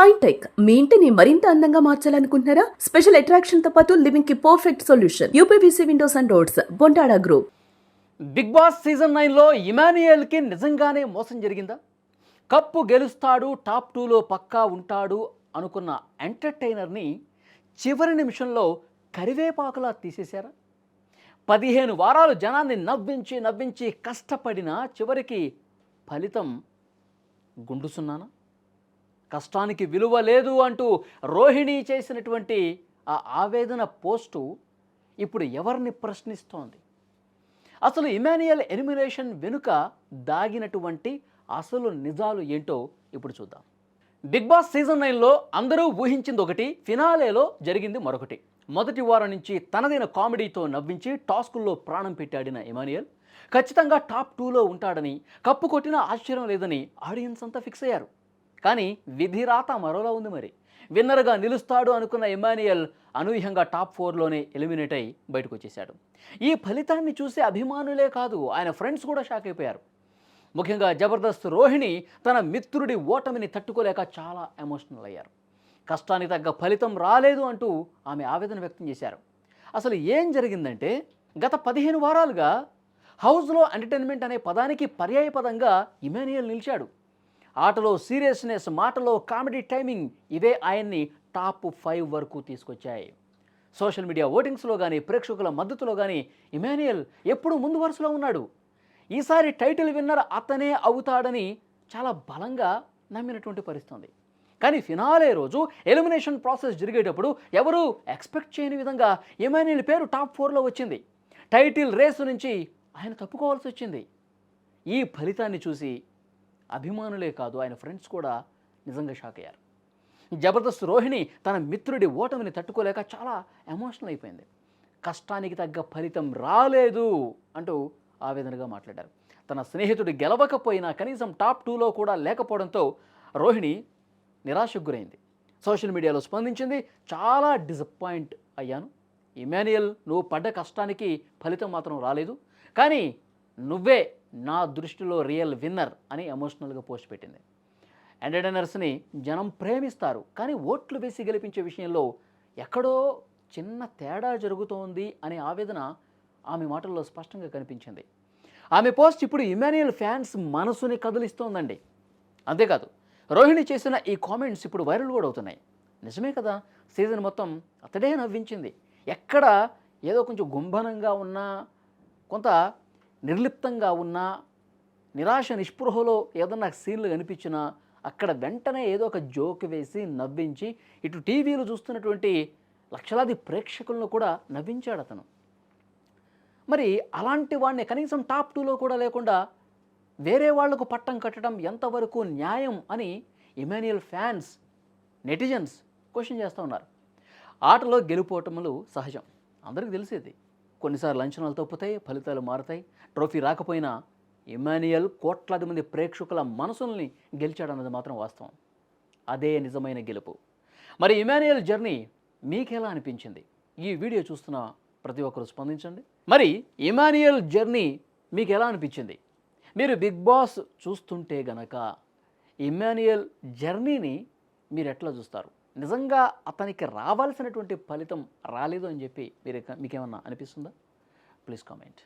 Shine tech మీ ఇంటిని మరింత అందంగా మార్చాలనుకుంటున్నారా? స్పెషల్ అట్రాక్షన్తో పాటు లివింగ్కి perfect solution UPVC windows and doors Bontada group Bigg Boss season నైన్లో ఇమాన్యుయల్కి నిజంగానే మోసం జరిగిందా? కప్పు గెలుస్తాడు టాప్ టూలో పక్కా ఉంటాడు అనుకున్న ఎంటర్టైనర్ని చివరి నిమిషంలో కరివేపాకులా తీసేశారా? పదిహేను వారాలు జనాన్ని నవ్వించి నవ్వించి కష్టపడిన చివరికి ఫలితం గుండుసున్నానా? కష్టానికి విలువ లేదు అంటూ రోహిణి చేసినటువంటి ఆ ఆవేదన పోస్టు ఇప్పుడు ఎవరిని ప్రశ్నిస్తోంది? అసలు ఇమానియల్ ఎనిమినేషన్ వెనుక దాగినటువంటి అసలు నిజాలు ఏంటో ఇప్పుడు చూద్దాం. బిగ్ బాస్ సీజన్ నైన్లో అందరూ ఊహించింది ఒకటి ఫినాలేలో జరిగింది మరొకటి. మొదటి వారం నుంచి తనదైన కామెడీతో నవ్వించి టాస్కుల్లో ప్రాణం పెట్టాడిన ఇమానియల్ ఖచ్చితంగా టాప్ టూలో ఉంటాడని కప్పు కొట్టినా ఆశ్చర్యం లేదని ఆడియన్స్ అంతా ఫిక్స్ అయ్యారు. కానీ విధిరాత మరోలా ఉంది మరి. విన్నర్గా నిలుస్తాడు అనుకున్న ఇమాన్యుయల్ అనూహ్యంగా టాప్ ఫోర్లోనే ఎలిమినేట్ అయి బయటకు వచ్చేశాడు ఈ ఫలితాన్ని చూసి అభిమానులే కాదు ఆయన ఫ్రెండ్స్ కూడా షాక్ అయిపోయారు. ముఖ్యంగా జబర్దస్త్ రోహిణి తన మిత్రుడి ఓటమిని తట్టుకోలేక చాలా ఎమోషనల్ అయ్యారు. కష్టానికి తగ్గ ఫలితం రాలేదు అంటూ ఆమె ఆవేదన వ్యక్తం చేశారు. అసలు ఏం జరిగిందంటే గత పదిహేను వారాలుగా హౌస్లో ఎంటర్టైన్మెంట్ అనే పదానికి పర్యాయపదంగా ఇమానియల్ నిలిచాడు. ఆటలో సీరియస్నెస్ మాటలో కామెడీ టైమింగ్ ఇవే ఆయన్ని టాప్ ఫైవ్ వరకు తీసుకొచ్చాయి. సోషల్ మీడియా ఓటింగ్స్లో కానీ ప్రేక్షకుల మద్దతులో కానీ ఇమాన్యుయల్ ఎప్పుడూ ముందు వరుసలో ఉన్నాడు. ఈసారి టైటిల్ విన్నర్ అతనే అవుతాడని చాలా బలంగా నమ్మినటువంటి పరిస్థితుంది. కానీ ఫినాలే రోజు ఎలిమినేషన్ ప్రాసెస్ జరిగేటప్పుడు ఎవరూ ఎక్స్పెక్ట్ చేయని విధంగా ఇమాన్యుయల్ పేరు టాప్ ఫోర్లో వచ్చింది. టైటిల్ రేసు నుంచి ఆయన తప్పుకోవాల్సి వచ్చింది. ఈ ఫలితాన్ని చూసి అభిమానులే కాదు ఆయన ఫ్రెండ్స్ కూడా నిజంగా షాక్ అయ్యారు. జబర్దస్త్ రోహిణి తన మిత్రుడి ఓటమిని తట్టుకోలేక చాలా ఎమోషనల్ అయిపోయింది. కష్టానికి తగ్గ ఫలితం రాలేదు అంటూ ఆవేదనగా మాట్లాడారు. తన స్నేహితుడు గెలవకపోయినా కనీసం టాప్ టూలో కూడా లేకపోవడంతో రోహిణి నిరాశకు గురైంది. సోషల్ మీడియాలో స్పందించింది చాలా డిసప్పాయింట్ అయ్యాను. ఇమాన్యుయల్ నువ్వు పడ్డ కష్టానికి ఫలితం మాత్రం రాలేదు. కానీ నువ్వే నా దృష్టిలో రియల్ విన్నర్ అని ఎమోషనల్గా పోస్ట్ పెట్టింది. ఎంటర్టైనర్స్ని జనం ప్రేమిస్తారు కానీ ఓట్లు వేసి గెలిపించే విషయంలో ఎక్కడో చిన్న తేడా జరుగుతోంది అనే ఆవేదన ఆమె మాటల్లో స్పష్టంగా కనిపించింది. ఆమె పోస్ట్ ఇప్పుడు ఇమాన్యుయల్ ఫ్యాన్స్ మనసుని కదిలిస్తోందండి. అంతేకాదు రోహిణి చేసిన ఈ కామెంట్స్ ఇప్పుడు వైరల్ కూడా అవుతున్నాయి. నిజమే కదా సీజన్ మొత్తం అతడే నవ్వించింది. ఎక్కడ ఏదో కొంచెం గుంభనంగా ఉన్నా కొంత నిర్లిప్తంగా ఉన్నా నిరాశ నిస్పృహలో ఏదన్నా సీన్లు కనిపించినా అక్కడ వెంటనే ఏదో ఒక జోక్ వేసి నవ్వించి ఇటు టీవీలు చూస్తున్నటువంటి లక్షలాది ప్రేక్షకులను కూడా నవ్వించాడు అతను. మరి అలాంటి వాడిని కనీసం టాప్ టూలో కూడా లేకుండా వేరే వాళ్ళకు పట్టం కట్టడం ఎంతవరకు న్యాయం అని ఇమాన్యుయల్ ఫ్యాన్స్ నెటిజన్స్ క్వశ్చన్ చేస్తూ ఉన్నారు. ఆటలో గెలుపోవటములు సహజం. అందరికీ తెలిసేది. కొన్నిసార్లు అంచనాలు తప్పుతాయి ఫలితాలు మారుతాయి. ట్రోఫీ రాకపోయినా ఇమాన్యుయల్ కోట్లాది మంది ప్రేక్షకుల మనసుల్ని గెలిచాడన్నది మాత్రం వాస్తవం. అదే నిజమైన గెలుపు. మరి ఇమాన్యుయల్ జర్నీ మీకెలా అనిపించింది? ఈ వీడియో చూస్తున్న ప్రతి ఒక్కరు స్పందించండి. మరి ఇమాన్యుయల్ జర్నీ మీకు ఎలా అనిపించింది? మీరు బిగ్ బాస్ చూస్తుంటే గనక ఇమాన్యుయల్ జర్నీని మీరు ఎట్లా చూస్తారు? నిజంగా అతనికి రావాల్సినటువంటి ఫలితం రాలేదు అని చెప్పి మీరు మీకేమన్నా అనిపిస్తుందా? Please comment